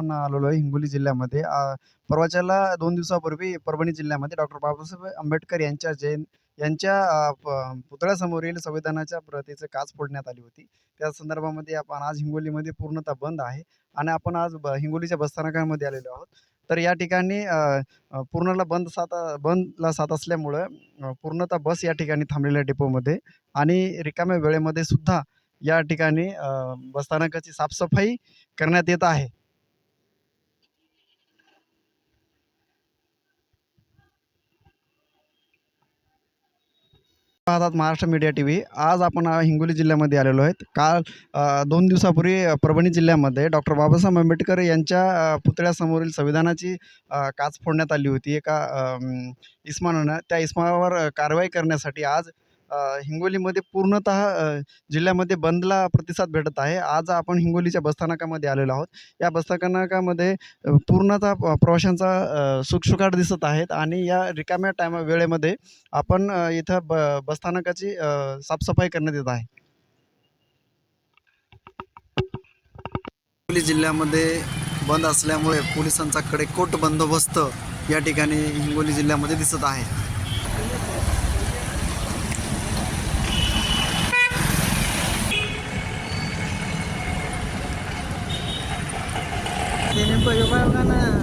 आपण आलेलो आहे हिंगोली जिल्ह्यामध्ये. परवाच्याला दोन दिवसापूर्वी परभणी जिल्ह्यामध्ये डॉक्टर बाबासाहेब आंबेडकर यांच्या जयं यांच्या पुतळ्यासमोरील संविधानाच्या प्रतीचं काच फोडण्यात आली होती. त्या संदर्भामध्ये आपण आज हिंगोलीमध्ये पूर्णतः बंद आहे आणि आपण आज ब हिंगोलीच्या बसस्थानकामध्ये आलेलो आहोत. तर या ठिकाणी पूर्णला बंद सात बंदला साथ असल्यामुळं पूर्णतः बस या ठिकाणी थांबलेल्या डेपोमध्ये आणि रिकाम्या वेळेमध्ये सुद्धा या ठिकाणी बसस्थानकाची साफसफाई करण्यात येत आहे. पाहतात महाराष्ट्र मीडिया टी व्ही. आज आपण हिंगोली जिल्ह्यामध्ये आलेलो आहेत. काल दोन दिवसापूर्वी परभणी जिल्ह्यामध्ये डॉक्टर बाबासाहेब आंबेडकर यांच्या पुतळ्यासमोरील संविधानाची काच फोडण्यात आली होती. एका इस्मानानं. त्या इस्मावर कारवाई करण्यासाठी आज हिंगोलीमध्ये पूर्णतः जिल्ह्यामध्ये बंदला प्रतिसाद भेटत आहे. आज आपण हिंगोलीच्या बसस्थानकामध्ये आलेलो आहोत. या बसस्थानकामध्ये पूर्णतः प्रवाशांचा सुखसुखाट दिसत आहेत आणि या रिकाम्या टायमा वेळेमध्ये आपण इथं ब बसस्थानकाची साफसफाई करण्यात येत आहे. हिंगोली जिल्ह्यामध्ये बंद असल्यामुळे पोलिसांचा कडेकोट बंदोबस्त या ठिकाणी हिंगोली जिल्ह्यामध्ये दिसत आहे. Sinin po yung.